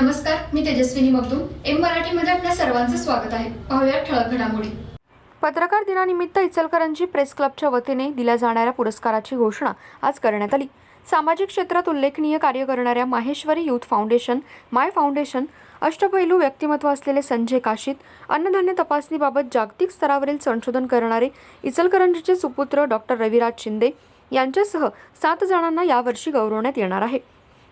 नमस्कार मी तेजस्विनी मगदूम. एम मराठीमध्ये आपल्या सर्वांचं स्वागत आहे. पाहूया ठळक घडामोडी. पत्रकार दिनानिमित्त इचलकरंजी प्रेस क्लबच्या वतीने दिल्या जाणाऱ्या पुरस्काराची घोषणा आज करण्यात आली. सामाजिक क्षेत्रात उल्लेखनीय कार्य करणाऱ्या Maheshwari youth foundation my foundation अष्टपैलू व्यक्तिमत्व असलेले संजय काशीत अन्नधान्य तपासणीबाबत जागतिक स्तरावरील संशोधन करणारे इचलकरंजीचे सुपुत्र डॉक्टर रविराज शिंदे यांच्यासह सात जणांना यावर्षी गौरवण्यात येणार आहे.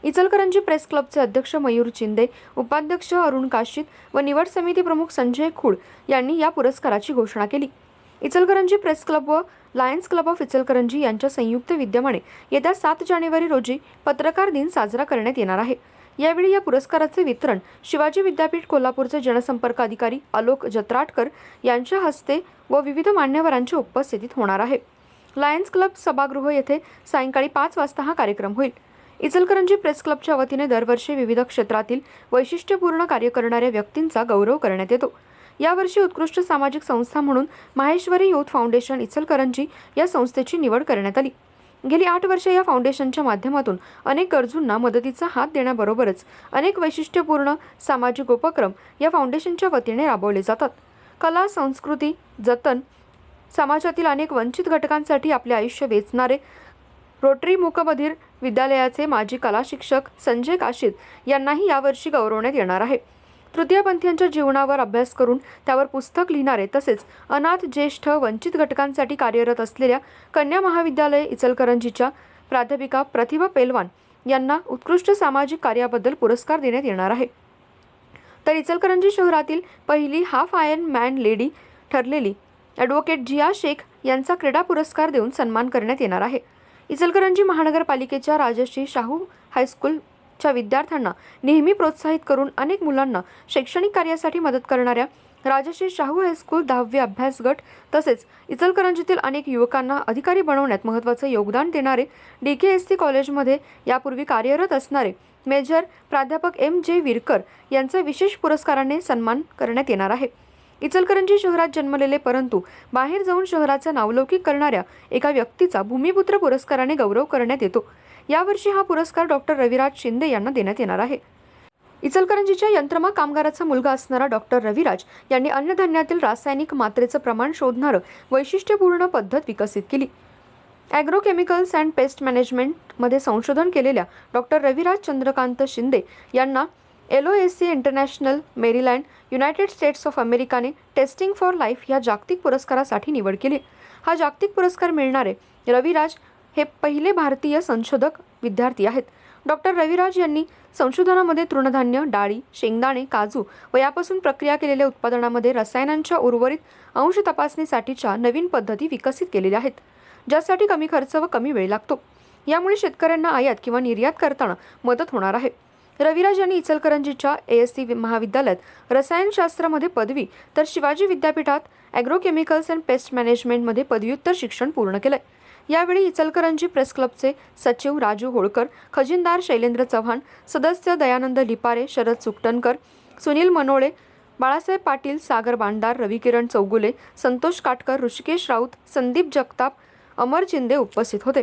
इचलकरंजी प्रेस क्लबचे अध्यक्ष मयूर चिंदे उपाध्यक्ष अरुण काशीत व निवड समिती प्रमुख संजय खूड यांनी या पुरस्काराची घोषणा केली. इचलकरंजी प्रेस क्लब व लायन्स क्लब ऑफ इचलकरंजी यांच्या संयुक्त विद्यमाने येत्या सात जानेवारी रोजी पत्रकार दिन साजरा करण्यात येणार आहे. यावेळी या पुरस्काराचे वितरण शिवाजी विद्यापीठ कोल्हापूरचे जनसंपर्क अधिकारी आलोक जत्राटकर यांच्या हस्ते व विविध मान्यवरांच्या उपस्थितीत होणार आहे. लायन्स क्लब सभागृह येथे सायंकाळी पाच वाजता हा कार्यक्रम होईल. इचलकरंजी प्रेस क्लबच्या वतीने दरवर्षी विविध क्षेत्रातील वैशिष्ट्यपूर्ण कार्य करणाऱ्या व्यक्तींचा गौरव करण्यात येतो. यावर्षी उत्कृष्ट सामाजिक संस्था म्हणून माहेश्वरी यूथ फाउंडेशन इचलकरंजी या संस्थेची निवड करण्यात आली. गेली आठ वर्षे या फाउंडेशनच्या माध्यमातून अनेक गरजूंना मदतीचा हात देण्याबरोबरच अनेक वैशिष्ट्यपूर्ण सामाजिक उपक्रम या फाउंडेशनच्या वतीने राबवले जातात. कला संस्कृती जतन समाजातील अनेक वंचित घटकांसाठी आपले आयुष्य वेचणारे रोटरी मूकबधीर विद्यालयाचे माजी कला शिक्षक संजय काशीद यांनाही यावर्षी गौरवण्यात येणार आहे. तृतीयपंथीयांच्या जीवनावर अभ्यास करून त्यावर पुस्तक लिहिणारे तसेच अनाथ ज्येष्ठ वंचित घटकांसाठी कार्यरत असलेल्या कन्या महाविद्यालय इचलकरंजीच्या प्राध्यापिका प्रतिभा पेलवान यांना उत्कृष्ट सामाजिक कार्याबद्दल पुरस्कार देण्यात येणार आहे. तर इचलकरंजी शहरातील पहिली हाफ आयर्न मॅन लेडी ठरलेली ॲडव्होकेट जिया शेख यांचा क्रीडा पुरस्कार देऊन सन्मान करण्यात येणार आहे. इचलकरंजी महानगरपालिकेच्या राजश्री शाहू हायस्कूलच्या विद्यार्थ्यांना नेहमी प्रोत्साहित करून अनेक मुलांना शैक्षणिक कार्यासाठी मदत करणाऱ्या राजश्री शाहू हायस्कूल दहावी अभ्यास गट तसेच इचलकरंजीतील अनेक युवकांना अधिकारी बनवण्यात महत्त्वाचं योगदान देणारे डी के एस सी कॉलेजमध्ये यापूर्वी कार्यरत असणारे मेजर प्राध्यापक एम जे विरकर यांचा विशेष पुरस्काराने सन्मान करण्यात येणार आहे. इचलकरंजी शहरात जन्मलेले परंतु बाहेर जाऊन शहराचा नावलौकिक करणाऱ्या एका व्यक्तीचा भूमिपुत्र पुरस्काराने गौरव करण्यात येतो. यावर्षी हा पुरस्कार डॉक्टर रविराज शिंदे यांना देण्यात येणार आहे. इचलकरंजीच्या यंत्रमा कामगाराचा मुलगा असणारा डॉक्टर रविराज यांनी अन्नधान्यातील रासायनिक मात्रेचं प्रमाण शोधणारं वैशिष्ट्यपूर्ण पद्धत विकसित केली. ॲग्रोकेमिकल्स अँड पेस्ट मॅनेजमेंटमध्ये संशोधन केलेल्या डॉक्टर रविराज चंद्रकांत शिंदे यांना L S C international Maryland United States of अमेरिकाने testing for life या जागतिक पुरस्कारासाठी निवड केली. हा जागतिक पुरस्कार मिळणारे रविराज हे पहिले भारतीय संशोधक विद्यार्थी आहेत. डॉक्टर रविराज यांनी संशोधनामध्ये तृणधान्य डाळी शेंगदाणे काजू व यापासून प्रक्रिया केलेल्या उत्पादनामध्ये रसायनांच्या उर्वरित अंश तपासणीसाठीच्या नवीन पद्धती विकसित केलेल्या आहेत ज्यासाठी कमी खर्च व कमी वेळ लागतो. यामुळे शेतकऱ्यांना आयात किंवा निर्यात करताना मदत होणार आहे. रविराज यांनी इचलकरंजीच्या ए एस सी महाविद्यालयात रसायनशास्त्रामध्ये पदवी तर शिवाजी विद्यापीठात ॲग्रोकेमिकल्स अँड पेस्ट मॅनेजमेंटमध्ये पदव्युत्तर शिक्षण पूर्ण केलंय. यावेळी इचलकरंजी प्रेस क्लबचे सचिव राजू होळकर खजिनदार शैलेंद्र चव्हाण सदस्य दयानंद लिपारे शरद सुकटणकर सुनील मनोळे बाळासाहेब पाटील सागर बांडार रविकिरण चौगुले संतोष काटकर ऋषिकेश राऊत संदीप जगताप अमर चिंदे उपस्थित होते.